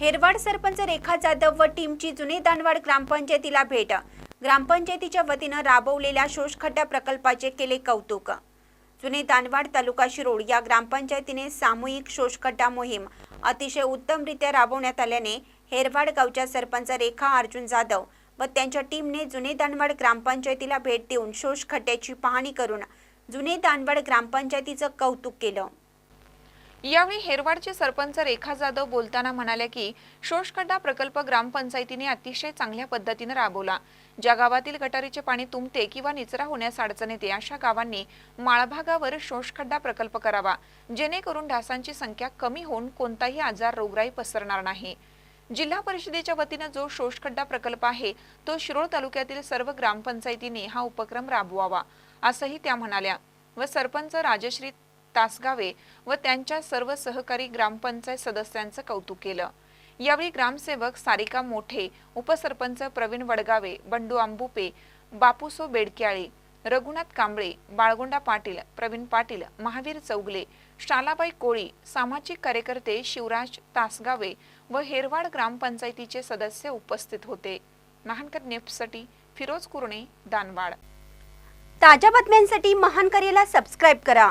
हेरवाड सरपंच रेखा जाधव व टीमची जुने दानवाड ग्रामपंचायतीला भेट. ग्रामपंचायतीच्या वतीनं राबवलेल्या शोषखड्डा प्रकल्पाचे केले कौतुक. जुने दानवाड तालुका शिरोड या ग्रामपंचायतीने सामूहिक शोषखड्डा मोहीम अतिशय उत्तमरित्या राबवण्यात आल्याने हेरवाड गावच्या सरपंच रेखा अर्जुन जाधव व त्यांच्या टीमने जुने दानवाड ग्रामपंचायतीला भेट देऊन शोषखड्ड्याची पाहणी करून जुने दानवाड ग्रामपंचायतीचं कौतुक केलं. यावेळी हेरवाडचे सरपंच रेखा जाधव बोलताना म्हणाल्या की शोषखड्डा प्रकल्प ग्रामपंचायतीने अतिशय चांगल्या पद्धतीने राबवला. ज्या गावातील गटारीचे पाणी तुंबते किंवा निचरा होण्यास अडचण येते अशा गावांनी माळभागावर शोषखड्डा प्रकल्प करावा. जेणेकरून डासांची संख्या कमी होऊन कोणताही आजार रोगराई पसरणार नाही. जिल्हा परिषदेच्या वतीनं जो शोषखड्डा प्रकल्प आहे तो शिरोळ तालुक्यातील सर्व ग्रामपंचायतीने हा उपक्रम राबवावा असंही त्या म्हणाल्या. व सरपंच राजश्री तासगावे व त्यांच्या सर्व सहकारी ग्रामपंचायत सदस्यांचं कौतुक केलं. यावेळी ग्रामसेवक सारिका मोठे उपसरपंच प्रवीण वडगावे बंडू आंबुपे बापूसो बेडक्याळे रघुनाथ कांबळे बाळगोंडा पाटील प्रवीण पाटील महावीर चौगले शालाबाई कोळी सामाजिक कार्यकर्ते शिवराज तासगावे व हेरवाड ग्रामपंचायतीचे सदस्य उपस्थित होते. महानकर नेफ्टसाठी फिरोज कुरणे दानवाड. ताज्या बातम्यांसाठी महान करेला सबस्क्राईब करा.